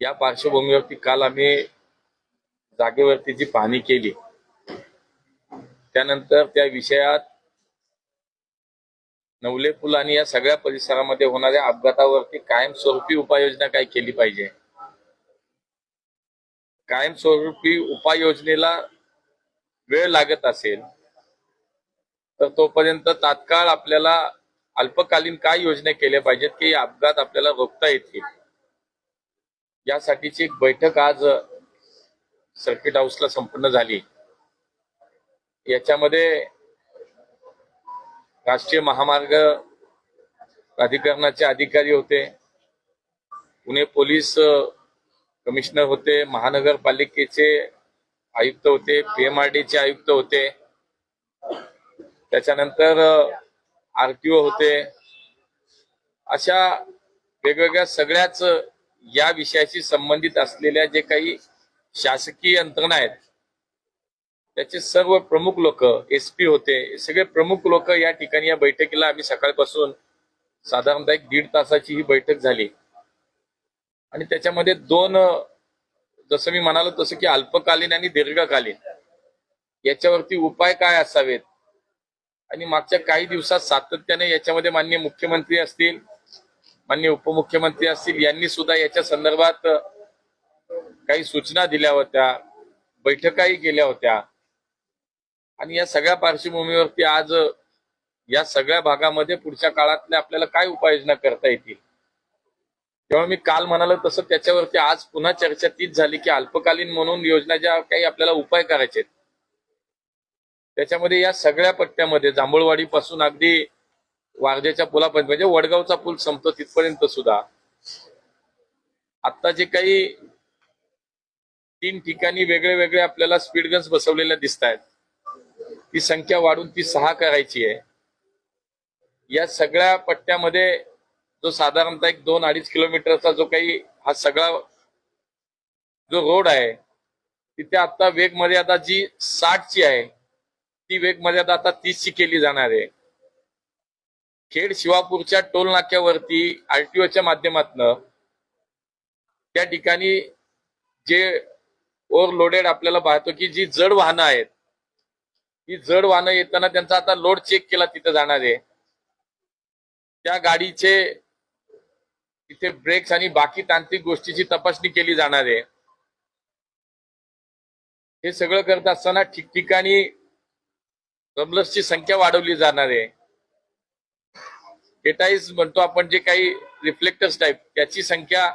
या पार्श्वभूमीवरती काल आम्ही जागेवरती जी पाहणी केली त्यानंतर त्या विषयात नवले पूल आणि या सगळ्या परिसरामध्ये होणाऱ्या अपघातावरती कायमस्वरूपी उपाययोजना काय केली पाहिजे? कायमस्वरूपी उपाययोजनेला वेळ लागत असेल तर तोपर्यंत तात्काळ आपल्याला अल्पकालीन काय योजना केल्या पाहिजेत की अपघात आपल्याला रोखता येतील? यासाठीची एक बैठक आज सर्किट हाऊसला संपन्न झाली. याच्यामध्ये राष्ट्रीय महामार्ग प्राधिकरणाचे अधिकारी होते. पुणे पोलीस कमिशनर होते. महानगरपालिकेचे आयुक्त होते. पीएमआरडीचे आयुक्त होते. त्याच्यानंतर आरटीओ होते. अशा वेगवेगळ्या सगळ्याच या विषयाशी संबंधित असलेल्या जे काही शासकीय यंत्रणा आहेत त्याचे सर्व प्रमुख लोक एस पी होते सगळे प्रमुख लोक या ठिकाणी या बैठकीला आम्ही सकाळपासून साधारणतः एक दीड तासाची ही बैठक झाली. आणि त्याच्यामध्ये दोन जसं मी म्हणालो तसं की अल्पकालीन आणि दीर्घकालीन. याच्यावरती उपाय काय असावेत? आणि मागच्या काही दिवसात सातत्याने याच्यामध्ये माननीय मुख्यमंत्री असतील माननीय उपमुख्यमंत्री असतील यांनी सुद्धा याच्या संदर्भात काही सूचना दिल्या होत्या बैठकाही केल्या होत्या. आणि या सगळ्या पार्श्वभूमीवरती आज या सगळ्या भागामध्ये पुढच्या काळातल्या आपल्याला काय उपाययोजना करता येतील? तेव्हा मी काल म्हणालो तसं त्याच्यावरती आज पुन्हा चर्चा तीच झाली की अल्पकालीन म्हणून योजना ज्या काही आपल्याला उपाय करायचे आहेत त्याच्यामध्ये या सगळ्या पट्ट्यामध्ये जांभूळवाडी पासून अगदी वारजेच्या पुलापर्यंत म्हणजे वडगावचा पूल संपतो तिथपर्यंत सुद्धा. आता जे काही तीन ठिकाणी वेगळे वेगळे आपल्याला स्पीड गन्स बसवलेल्या दिसत आहेत ती संख्या वाढून ती सहा करायची आहे. या सगळ्या पट्ट्यामध्ये जो साधारणतः एक दोन अडीच किलोमीटरचा जो काही हा सगळा जो रोड आहे तिथे आता वेग मर्यादा जी साठची आहे ती वेग मर्यादा आता तीसची केली जाणार आहे. खेड शिवापूरच्या टोल नाक्यावरती आरटीओच्या माध्यमातनं त्या ठिकाणी जे ओव्हरलोडेड आपल्याला पाहतो की जी जड वाहनं आहेत ही जड वाहनं येताना त्यांचा आता लोड चेक केला तिथे जाणार. आहे त्या गाडीचे तिथे ब्रेक्स आणि बाकी तांत्रिक गोष्टीची तपासणी केली जाणार. आहे हे सगळं करत असताना ठिकठिकाणी रबलर्सची संख्या वाढवली जाणार. आहे डेटाईज म्हणतो आपण जे काही रिफ्लेक्टर्स टाईप त्याची संख्या